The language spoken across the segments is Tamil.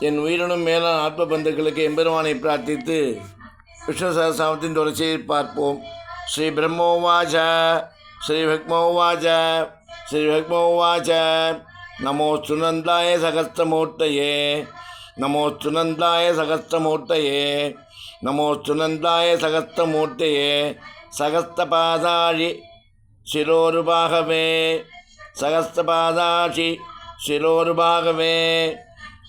என் உயிரினும் மேலும் ஆத்ம பந்துக்களுக்கு எம்பெருமானை பிரார்த்தித்து விஷ்ணு சகசாமத்தின் தொடர்ச்சியை பார்ப்போம். ஸ்ரீ பிரம்மோவாச்ச ஸ்ரீ பக்மோவாச்ச ஸ்ரீ பக்மோவாச்ச நமோஸ்து நந்தாய சகஸ்திரமூர்த்தையே நமோஸ்து நந்தாய சகஸ்திரமூர்த்தையே நமோஸ்து நந்தாய சகஸ்திரமூர்த்தையே சகஸ்தபாதாழி சிரோருபாகவே சகஸ்தபாதாஷி சிரோருபாகவே.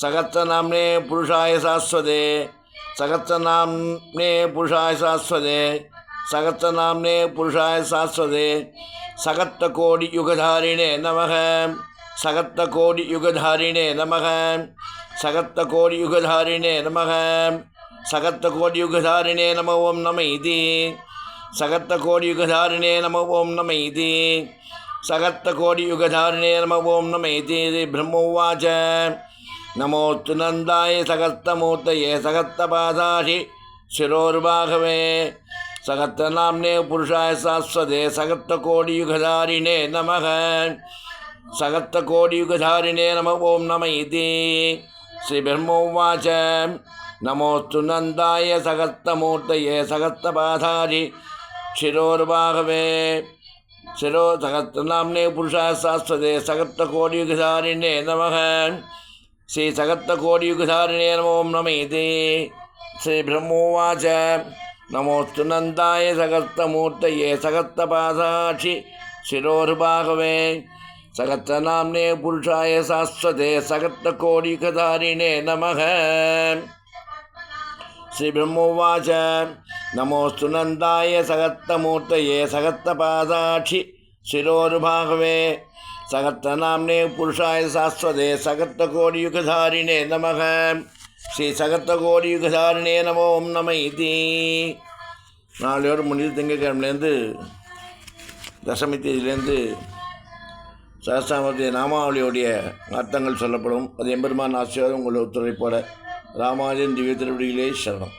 சகத்தநாம்னே புருஷாய சாஸ்வதே. சகத்தநாம்னே புருஷாய சாஸ்வதே. சகத்தநாம்னே புருஷாய சாஸ்வதே. சகத்த கோடி யுகதாரிணே நமக. சகத்த கோடி யுகதாரிணே நமக. சகத்த கோடி யுகதாரிணே நமக. சகத்த கோடி யுகதாரிணே நம ஓம் நம இது. சகத்த கோடி யுகதாரிணே நம ஓம் நம இது. சகத்த கோடி யுகதாரிணே நம ஓம் நம இது. பிரம்மோவாச்ச நமோத்து நந்தாய சகஸ்தமூர்த்தையே சகஸ்த பாதாஷி சிரோர்வாகவே. சகத்த நாம்னே புருஷாய சாஸ்வதே சகத்த கோடியுகதாரிணே நமக. சகத்த கோடியுகதாரிணே நம ஓம் நம இது. ஸ்ரீ பிரம்மோவாச்ச நமோஸ்து நந்தாய சகஸ்தமூர்த்தையே சகஸ்த பாதாரி சிரோர்வாகவே. சிரோ சகத்த நாம்னே புருஷாய சாஸ்வதே சகத்த கோடியுகதாரிணே நமகன் शाश्वते सहस्रकोटियुगधारिणे नमः श्रीसहस्रकोटियुगधारिणे नमो नम इति श्रीब्रह्मोवाच नमोऽस्तु नन्दाय सहस्रमूर्तये सहस्रपादाक्षि शिरोर्भागवे सहस्रनाम्ने पुरुषाय शाश्वते सहस्रकोटियुगधारिणे नमः श्रीब्रह्मोवाच नमोऽस्तु नन्दाय सहस्रमूर्तये सहस्रपादाक्षि शिरोर्भागवे சகத்த நாம்னே புருஷாய சாஸ்வதே சகத்த கோடி யுகதாரிணே நமக. ஸ்ரீ சகத்த கோடியுகதாரிணே நமோ ஓம் நம இதி. நாளையோடு முடிஞ்சு திங்கக்கிழமையிலேருந்து தசமி தேதியிலேருந்து சகசாமத்திய நாமாவளியோடைய அர்த்தங்கள் சொல்லப்படும். அது எம்பெருமான் ஆசிரியர் உங்களுடைய ஒத்துழைப்போட ராமாஜன் திவ்ய திருவடிகளே சரணம்